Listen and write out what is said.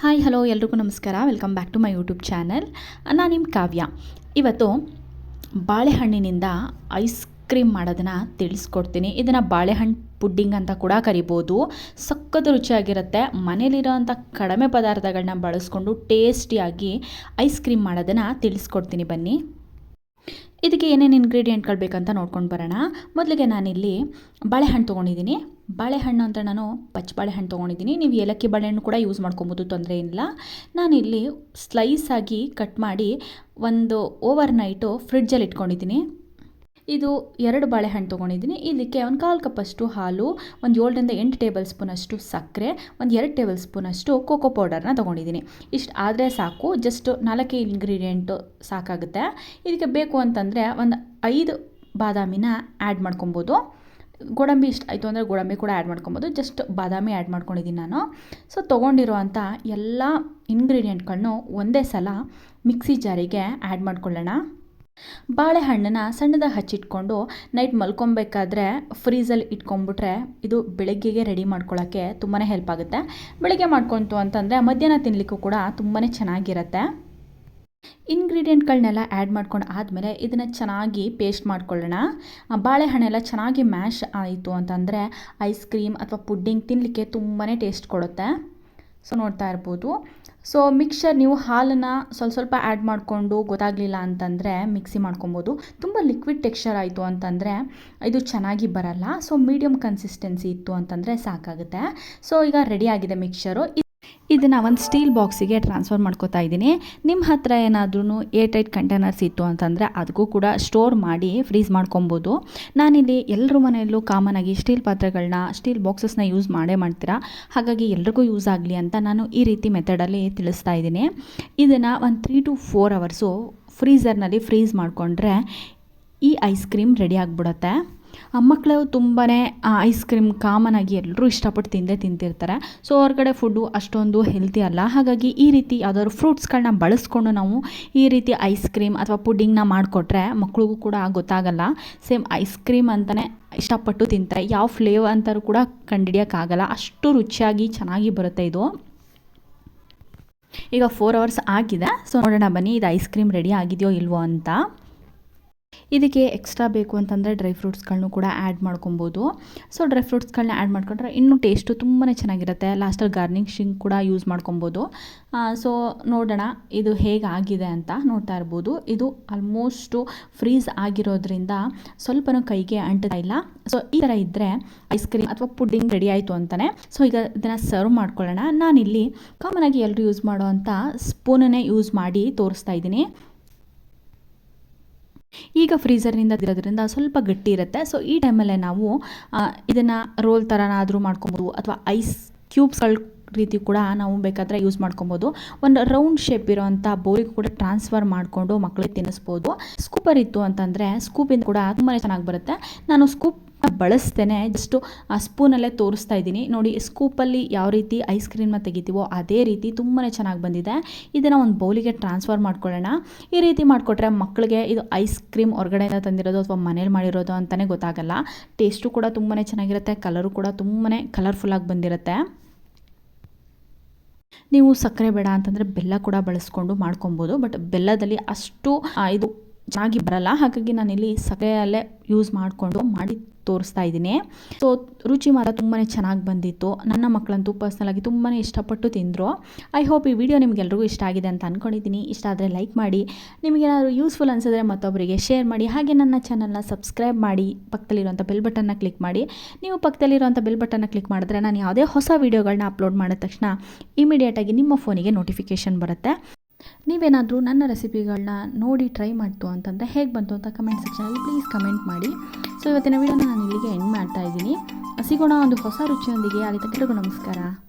Hi hello ಎಲ್ರಿಗೂ ನಮಸ್ಕಾರ. Welcome back to my YouTube channel ನಾನು ನಿಮ್ಮ ಕಾವ್ಯ. ಇವತ್ತು ಬಾಳೆಹಣ್ಣಿನಿಂದ ಐಸ್ ಕ್ರೀಮ್ ಮಾಡೋದನ್ನು ತಿಳಿಸ್ಕೊಡ್ತೀನಿ. ಇದನ್ನು ಬಾಳೆಹಣ್ಣು ಪುಡ್ಡಿಂಗ್ ಅಂತ ಕೂಡ ಕರಿಬೋದು. ಸಖತ್ ರುಚಿಯಾಗಿರುತ್ತೆ. ಮನೇಲಿರೋವಂಥ ಕಡಿಮೆ ಪದಾರ್ಥಗಳನ್ನ ಬಳಸ್ಕೊಂಡು ಟೇಸ್ಟಿಯಾಗಿ ಐಸ್ ಕ್ರೀಮ್ ಮಾಡೋದನ್ನು ತಿಳಿಸ್ಕೊಡ್ತೀನಿ ಬನ್ನಿ. ಇದಕ್ಕೆ ಏನೇನು ಇಂಗ್ರೀಡಿಯೆಂಟ್ಗಳು ಬೇಕಂತ ನೋಡ್ಕೊಂಡು ಬರೋಣ. ಮೊದಲಿಗೆ ನಾನಿಲ್ಲಿ ಬಾಳೆಹಣ್ಣು ತೊಗೊಂಡಿದ್ದೀನಿ. ಬಾಳೆಹಣ್ಣು ಅಂತ ನಾನು ಪಚ್ಚ ಬಾಳೆಹಣ್ಣು ತೊಗೊಂಡಿದ್ದೀನಿ. ನೀವು ಏಲಕ್ಕಿ ಬಾಳೆಹಣ್ಣು ಕೂಡ ಯೂಸ್ ಮಾಡ್ಕೊಬೋದು, ತೊಂದರೆ ಇಲ್ಲ. ನಾನಿಲ್ಲಿ ಸ್ಲೈಸ್ ಆಗಿ ಕಟ್ ಮಾಡಿ ಒಂದು ಓವರ್ ನೈಟು ಫ್ರಿಡ್ಜಲ್ಲಿ ಇಟ್ಕೊಂಡಿದ್ದೀನಿ. ಇದು ಎರಡು ಬಾಳೆಹಣ್ಣು ತೊಗೊಂಡಿದ್ದೀನಿ. ಇದಕ್ಕೆ ಒಂದು ಕಾಲು ಕಪ್ಪಷ್ಟು ಹಾಲು, ಒಂದು ಏಳರಿಂದ ಎಂಟು ಟೇಬಲ್ ಸ್ಪೂನಷ್ಟು ಸಕ್ಕರೆ, ಒಂದು ಎರಡು ಟೇಬಲ್ ಸ್ಪೂನಷ್ಟು ಕೋಕೋ ಪೌಡರ್ನ ತೊಗೊಂಡಿದ್ದೀನಿ. ಇಷ್ಟು ಆದರೆ ಸಾಕು, ಜಸ್ಟ್ ನಾಲ್ಕೇ ಇಂಗ್ರೀಡಿಯೆಂಟು ಸಾಕಾಗುತ್ತೆ. ಇದಕ್ಕೆ ಬೇಕು ಅಂತಂದರೆ ಒಂದು ಐದು ಬಾದಾಮಿನ ಆ್ಯಡ್ ಮಾಡ್ಕೊಬೋದು. ಗೋಡಂಬಿ ಇಷ್ಟ ಆಯಿತು ಅಂದರೆ ಗೋಡಂಬಿ ಕೂಡ ಆ್ಯಡ್ ಮಾಡ್ಕೊಬೋದು. ಜಸ್ಟ್ ಬಾದಾಮಿ ಆ್ಯಡ್ ಮಾಡ್ಕೊಂಡಿದ್ದೀನಿ ನಾನು. ಸೊ ತೊಗೊಂಡಿರುವಂಥ ಎಲ್ಲ ಇಂಗ್ರೀಡಿಯೆಂಟ್ಗಳನ್ನು ಒಂದೇ ಸಲ ಮಿಕ್ಸಿ ಜಾರಿಗೆ ಆ್ಯಡ್ ಮಾಡ್ಕೊಳ್ಳೋಣ. ಬಾಳೆಹಣ್ಣನ್ನು ಸಣ್ಣದಾಗಿ ಹಚ್ಚಿಟ್ಕೊಂಡು ನೈಟ್ ಮಲ್ಕೊಬೇಕಾದ್ರೆ ಫ್ರೀಸಲ್ಲಿ ಇಟ್ಕೊಂಡ್ಬಿಟ್ರೆ ಇದು ಬೆಳಗ್ಗೆಗೆ ರೆಡಿ ಮಾಡ್ಕೊಳ್ಳೋಕ್ಕೆ ತುಂಬಾ ಹೆಲ್ಪ್ ಆಗುತ್ತೆ. ಬೆಳಗ್ಗೆ ಮಾಡ್ಕೊತು ಅಂತಂದರೆ ಮಧ್ಯಾಹ್ನ ತಿನ್ನಲಿಕ್ಕೂ ಕೂಡ ತುಂಬಾ ಚೆನ್ನಾಗಿರುತ್ತೆ. ಇಂಗ್ರೀಡಿಯೆಂಟ್ಗಳನ್ನೆಲ್ಲ ಆ್ಯಡ್ ಮಾಡ್ಕೊಂಡು ಆದಮೇಲೆ ಇದನ್ನು ಚೆನ್ನಾಗಿ ಪೇಸ್ಟ್ ಮಾಡ್ಕೊಳ್ಳೋಣ. ಬಾಳೆಹಣ್ಣೆಲ್ಲ ಚೆನ್ನಾಗಿ ಮ್ಯಾಶ್ ಆಯಿತು ಅಂತಂದರೆ ಐಸ್ ಕ್ರೀಮ್ ಅಥವಾ ಪುಡ್ಡಿಂಗ್ ತಿನ್ನಲಿಕ್ಕೆ ತುಂಬಾ ಟೇಸ್ಟ್ ಕೊಡುತ್ತೆ. ಸೊ ನೋಡ್ತಾ ಇರ್ಬೋದು. ಸೊ ಮಿಕ್ಸರ್ ನೀವು ಹಾಲನ್ನು ಸ್ವಲ್ಪ ಸ್ವಲ್ಪ ಆ್ಯಡ್ ಮಾಡಿಕೊಂಡು ಗೊತ್ತಾಗಲಿಲ್ಲ ಅಂತಂದರೆ ಮಿಕ್ಸಿ ಮಾಡ್ಕೊಬೋದು. ತುಂಬ ಲಿಕ್ವಿಡ್ ಟೆಕ್ಸ್ಚರ್ ಆಯಿತು ಅಂತಂದರೆ ಇದು ಚೆನ್ನಾಗಿ ಬರಲ್ಲ. ಸೊ ಮೀಡಿಯಮ್ ಕನ್ಸಿಸ್ಟೆನ್ಸಿ ಇತ್ತು ಅಂತಂದರೆ ಸಾಕಾಗುತ್ತೆ. ಸೊ ಈಗ ರೆಡಿ ಆಗಿದೆ ಮಿಕ್ಸರು ಇದನ್ನು ಒಂದು ಸ್ಟೀಲ್ ಬಾಕ್ಸಿಗೆ ಟ್ರಾನ್ಸ್ಫರ್ ಮಾಡ್ಕೋತಾ ಇದ್ದೀನಿ. ನಿಮ್ಮ ಹತ್ರ ಏನಾದ್ರೂ ಏರ್ ಟೈಟ್ ಕಂಟೈನರ್ಸ್ ಇತ್ತು ಅಂತಂದರೆ ಅದಕ್ಕೂ ಕೂಡ ಸ್ಟೋರ್ ಮಾಡಿ ಫ್ರೀಸ್ ಮಾಡ್ಕೊಬೋದು. ನಾನಿಲ್ಲಿ ಎಲ್ಲರ ಮನೆಯಲ್ಲೂ ಕಾಮನ್ ಆಗಿ ಸ್ಟೀಲ್ ಪಾತ್ರೆಗಳನ್ನ ಸ್ಟೀಲ್ ಬಾಕ್ಸಸ್ನ ಯೂಸ್ ಮಾಡೇ ಮಾಡ್ತೀರಾ? ಹಾಗಾಗಿ ಎಲ್ರಿಗೂ ಯೂಸ್ ಆಗಲಿ ಅಂತ ನಾನು ಈ ರೀತಿ ಮೆಥಡಲ್ಲಿ ತಿಳಿಸ್ತಾ ಇದ್ದೀನಿ. ಇದನ್ನು ಒಂದು ತ್ರೀ ಟು ಫೋರ್ ಅವರ್ಸು ಫ್ರೀಝರ್ನಲ್ಲಿ ಫ್ರೀಸ್ ಮಾಡಿಕೊಂಡ್ರೆ ಈ ಐಸ್ ಕ್ರೀಮ್ ರೆಡಿ ಆಗಿಬಿಡುತ್ತೆ. ಮಕ್ಕಳು ತುಂಬಾ ಐಸ್ ಕ್ರೀಮ್ ಕಾಮನ್ ಆಗಿ ಎಲ್ಲರೂ ಇಷ್ಟಪಟ್ಟು ತಿಂದೇ ತಿಂತಿರ್ತಾರೆ. ಸೊ ಹೊರಗಡೆ ಫುಡ್ಡು ಅಷ್ಟೊಂದು ಹೆಲ್ತಿ ಅಲ್ಲ. ಹಾಗಾಗಿ ಈ ರೀತಿ ಯಾವ್ದಾದ್ರು ಫ್ರೂಟ್ಸ್ಗಳನ್ನ ಬಳಸ್ಕೊಂಡು ನಾವು ಈ ರೀತಿ ಐಸ್ ಕ್ರೀಮ್ ಅಥವಾ ಪುಡ್ಡಿಂಗ್ನ ಮಾಡಿಕೊಟ್ರೆ ಮಕ್ಕಳಿಗೂ ಕೂಡ ಗೊತ್ತಾಗಲ್ಲ. ಸೇಮ್ ಐಸ್ ಕ್ರೀಮ್ ಅಂತಲೇ ಇಷ್ಟಪಟ್ಟು ತಿಂತಾರೆ. ಯಾವ ಫ್ಲೇವರ್ ಅಂತಾರೂ ಕೂಡ ಕಂಡುಹಿಡಿಯೋಕ್ಕಾಗಲ್ಲ ಅಷ್ಟು ರುಚಿಯಾಗಿ ಚೆನ್ನಾಗಿ ಬರುತ್ತೆ ಇದು. ಈಗ ಫೋರ್ ಅವರ್ಸ್ ಆಗಿದೆ. ಸೊ ನೋಡೋಣ ಬನ್ನಿ, ಇದು ಐಸ್ ಕ್ರೀಮ್ ರೆಡಿ ಆಗಿದೆಯೋ ಇಲ್ವೋ ಅಂತ. ಇದಕ್ಕೆ ಎಕ್ಸ್ಟ್ರಾ ಬೇಕು ಅಂತಂದರೆ ಡ್ರೈ ಫ್ರೂಟ್ಸ್ಗಳನ್ನೂ ಕೂಡ ಆ್ಯಡ್ ಮಾಡ್ಕೊಬೋದು. ಸೊ ಡ್ರೈ ಫ್ರೂಟ್ಸ್ಗಳನ್ನ ಆ್ಯಡ್ ಮಾಡ್ಕೊಂಡ್ರೆ ಇನ್ನೂ ಟೇಸ್ಟು ತುಂಬಾ ಚೆನ್ನಾಗಿರುತ್ತೆ. ಲಾಸ್ಟಲ್ಲಿ ಗಾರ್ನಿಷಿಂಗ್ ಕೂಡ ಯೂಸ್ ಮಾಡ್ಕೊಬೋದು. ಸೊ ನೋಡೋಣ ಇದು ಹೇಗೆ ಆಗಿದೆ ಅಂತ ನೋಡ್ತಾ ಇರ್ಬೋದು. ಇದು ಆಲ್ಮೋಸ್ಟು ಫ್ರೀಸ್ ಆಗಿರೋದ್ರಿಂದ ಸ್ವಲ್ಪನೂ ಕೈಗೆ ಅಂಟ್ತಾ ಇಲ್ಲ. ಸೊ ಈ ಥರ ಇದ್ದರೆ ಐಸ್ ಕ್ರೀಮ್ ಅಥವಾ ಪುಡ್ಡಿಂಗ್ ರೆಡಿ ಆಯಿತು ಅಂತಲೇ ಸೊ ಈಗ ಇದನ್ನು ಸರ್ವ್ ಮಾಡ್ಕೊಳ್ಳೋಣ. ನಾನಿಲ್ಲಿ ಆಗಿ ಎಲ್ಲರೂ ಯೂಸ್ ಮಾಡೋ ಅಂಥ ಸ್ಪೂನನ್ನೇ ಯೂಸ್ ಮಾಡಿ ತೋರಿಸ್ತಾ ಇದ್ದೀನಿ. ಈಗ ಫ್ರೀಸರ್ನಿಂದ ಇರೋದ್ರಿಂದ ಸ್ವಲ್ಪ ಗಟ್ಟಿ ಇರುತ್ತೆ. ಸೊ ಈ ಟೈಮಲ್ಲೇ ನಾವು ಇದನ್ನು ರೋಲ್ ಥರನಾದರೂ ಮಾಡ್ಕೊಬೋದು. ಅಥವಾ ಐಸ್ ಕ್ಯೂಬ್ಸ್ಗಳ ರೀತಿ ಕೂಡ ನಾವು ಬೇಕಾದರೆ ಯೂಸ್ ಮಾಡ್ಕೊಬೋದು. ಒಂದು ರೌಂಡ್ ಶೇಪ್ ಇರೋವಂಥ ಬೌಲಿಗೆ ಕೂಡ ಟ್ರಾನ್ಸ್ಫರ್ ಮಾಡಿಕೊಂಡು ಮಕ್ಕಳಿಗೆ ತಿನ್ನಿಸ್ಬೋದು. ಸ್ಕೂಪರ್ ಇತ್ತು ಅಂತಂದರೆ ಸ್ಕೂಪಿಂದ ಕೂಡ ತುಂಬಾ ಚೆನ್ನಾಗಿ ಬರುತ್ತೆ. ನಾನು ಸ್ಕೂಪ್ ಬಳಸ್ತೇನೆ, ಜಸ್ಟು ಆ ಸ್ಪೂನಲ್ಲೇ ತೋರಿಸ್ತಾ ಇದ್ದೀನಿ. ನೋಡಿ, ಸ್ಕೂಪಲ್ಲಿ ಯಾವ ರೀತಿ ಐಸ್ ಕ್ರೀಮ್ನ ತೆಗಿತೀವೋ ಅದೇ ರೀತಿ ತುಂಬಾ ಚೆನ್ನಾಗಿ ಬಂದಿದೆ. ಇದನ್ನು ಒಂದು ಬೌಲಿಗೆ ಟ್ರಾನ್ಸ್ಫರ್ ಮಾಡ್ಕೊಳ್ಳೋಣ. ಈ ರೀತಿ ಮಾಡಿಕೊಟ್ರೆ ಮಕ್ಕಳಿಗೆ ಇದು ಐಸ್ ಕ್ರೀಮ್ ಹೊರಗಡೆಯಿಂದ ತಂದಿರೋದು ಅಥವಾ ಮನೇಲಿ ಮಾಡಿರೋದು ಅಂತಲೇ ಗೊತ್ತಾಗಲ್ಲ. ಟೇಸ್ಟು ಕೂಡ ತುಂಬಾ ಚೆನ್ನಾಗಿರುತ್ತೆ, ಕಲರು ಕೂಡ ತುಂಬಾ ಕಲರ್ಫುಲ್ಲಾಗಿ ಬಂದಿರುತ್ತೆ. ನೀವು ಸಕ್ಕರೆ ಬೇಡ ಅಂತಂದರೆ ಬೆಲ್ಲ ಕೂಡ ಬಳಸ್ಕೊಂಡು ಮಾಡ್ಕೊಬೋದು, ಬಟ್ ಬೆಲ್ಲದಲ್ಲಿ ಅಷ್ಟು ಇದು ಚೆನ್ನಾಗಿ ಬರಲ್ಲ. ಹಾಗಾಗಿ ನಾನಿಲ್ಲಿ ಸಕ್ಕರೆಯಲ್ಲೇ ಯೂಸ್ ಮಾಡಿಕೊಂಡು ಮಾಡಿ ತೋರಿಸ್ತಾ ಇದ್ದೀನಿ. ಸೊ ರುಚಿ ಮಾತ್ರ ತುಂಬಾ ಚೆನ್ನಾಗಿ ಬಂದಿತ್ತು. ನನ್ನ ಮಕ್ಕಳಂತೂ ಪರ್ಸ್ನಲಾಗಿ ತುಂಬಾ ಇಷ್ಟಪಟ್ಟು ತಿಂದರು. ಐ ಹೋಪ್ ಈ ವಿಡಿಯೋ ನಿಮಗೆಲ್ರಿಗೂ ಇಷ್ಟ ಆಗಿದೆ ಅಂತ ಅಂದ್ಕೊಂಡಿದ್ದೀನಿ ಇಷ್ಟ ಆದರೆ ಲೈಕ್ ಮಾಡಿ. ನಿಮಗೇನಾದರೂ ಯೂಸ್ಫುಲ್ ಅನಿಸಿದ್ರೆ ಮತ್ತೊಬ್ಬರಿಗೆ ಶೇರ್ ಮಾಡಿ. ಹಾಗೆ ನನ್ನ ಚಾನಲ್ನ ಸಬ್ಸ್ಕ್ರೈಬ್ ಮಾಡಿ. ಪಕ್ಕದಲ್ಲಿರುವಂಥ ಬೆಲ್ ಬಟನ್ನ ಕ್ಲಿಕ್ ಮಾಡಿ. ನೀವು ಪಕ್ಕದಲ್ಲಿರುವಂಥ ಬೆಲ್ ಬಟನ್ನ ಕ್ಲಿಕ್ ಮಾಡಿದ್ರೆ ನಾನು ಯಾವುದೇ ಹೊಸ ವೀಡಿಯೋಗಳನ್ನ ಅಪ್ಲೋಡ್ ಮಾಡಿದ ತಕ್ಷಣ ಇಮಿಡಿಯೇಟಾಗಿ ನಿಮ್ಮ ಫೋನಿಗೆ ನೋಟಿಫಿಕೇಷನ್ ಬರುತ್ತೆ. ನೀವೇನಾದರೂ ನನ್ನ ರೆಸಿಪಿಗಳನ್ನ ನೋಡಿ ಟ್ರೈ ಮಾಡ್ತು ಅಂತಂದರೆ ಹೇಗೆ ಬಂತು ಅಂತ ಕಮೆಂಟ್ ಸೆಕ್ಷನಲ್ಲಿ ಪ್ಲೀಸ್ ಕಮೆಂಟ್ ಮಾಡಿ. ಸೊ ಇವತ್ತಿನ ವೀಡಿಯೋನ ನಾನು ಇಲ್ಲಿಗೆ ಎಂಡ್ ಮಾಡ್ತಾ ಇದ್ದೀನಿ. ಸಿಗೋಣ ಒಂದು ಹೊಸ ರುಚಿಯೊಂದಿಗೆ ಅಲ್ಲಿ ತಕ್ಕರಿಗೂ ನಮಸ್ಕಾರ.